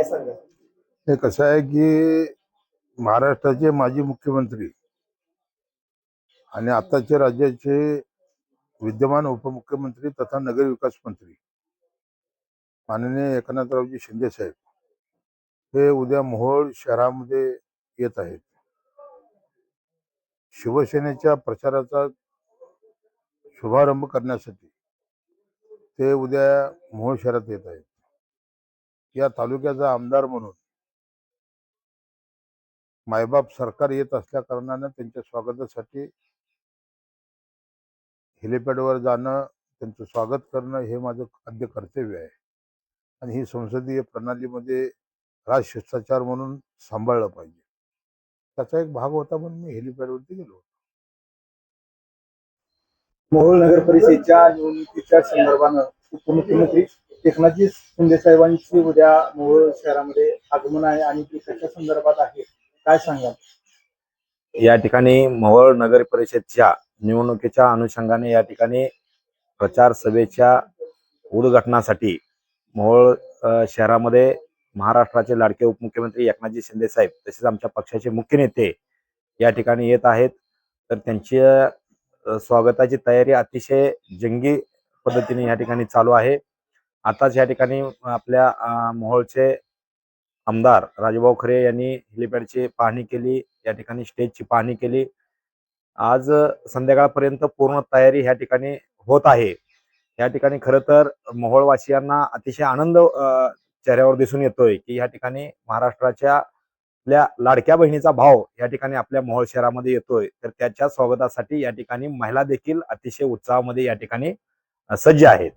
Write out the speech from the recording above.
काय सांगा हे कसं आहे की महाराष्ट्राचे माजी मुख्यमंत्री आणि आताचे राज्याचे विद्यमान उपमुख्यमंत्री तथा नगर विकास मंत्री माननीय एकनाथरावजी शिंदे साहेब हे उद्या मोहोळ शहरामध्ये येत आहेत. शिवसेनेच्या प्रचाराचा शुभारंभ करण्यासाठी ते उद्या मोहोळ शहरात येत आहेत. या तालुक्याचा आमदार म्हणून मायबाप सरकार येत असल्या कारणानं त्यांच्या स्वागतासाठी हेलिपॅडवर जाणं त्यांचं स्वागत करणं हे माझं आद्य कर्तव्य आहे. आणि ही संसदीय प्रणालीमध्ये राजशिष्टाचार म्हणून सांभाळलं पाहिजे. त्याचा एक भाग होता म्हणून मी हेलिपॅडवरती गेलो मोहोळ नगर परिषदेच्या निवडणुकीच्या संदर्भानं उपमुख्यमंत्री एकनाथजी शिंदे साहेबांची उद्या मोहोळ शहरामध्ये आगमन आहे आणि ती कशा संदर्भात आहे? काय सांगाल? या ठिकाणी मोहोळ नगर परिषदच्या निवडणुकीच्या अनुषंगाने या ठिकाणी प्रचार सभेच्या उद्घाटनासाठी मोहोळ शहरामध्ये महाराष्ट्राचे लाडके उपमुख्यमंत्री एकनाथजी शिंदे साहेब तसेच आमच्या पक्षाचे मुख्य नेते या ठिकाणी येत आहेत. तर त्यांची स्वागताची तयारी अतिशय जंगी पद्धतीने या ठिकाणी चालू आहे. आताच या ठिकाणी आपल्या मोहोळचे आमदार राजूभाऊ खरे यांनी हेलिपॅडची पाहणी केली या ठिकाणी स्टेजची पाहणी केली. आज संध्याकाळपर्यंत पूर्ण तयारी ह्या ठिकाणी होत आहे. या ठिकाणी खरं तर मोहोळवासियांना अतिशय आनंद चेहऱ्यावर दिसून येतोय की या ठिकाणी महाराष्ट्राच्या आपल्या लाडक्या बहिणीचा भाव या ठिकाणी आपल्या मोहोळ शहरामध्ये येतोय. तर त्याच्या स्वागतासाठी या ठिकाणी महिला देखील अतिशय उत्साहामध्ये या ठिकाणी सज्ज आहेत.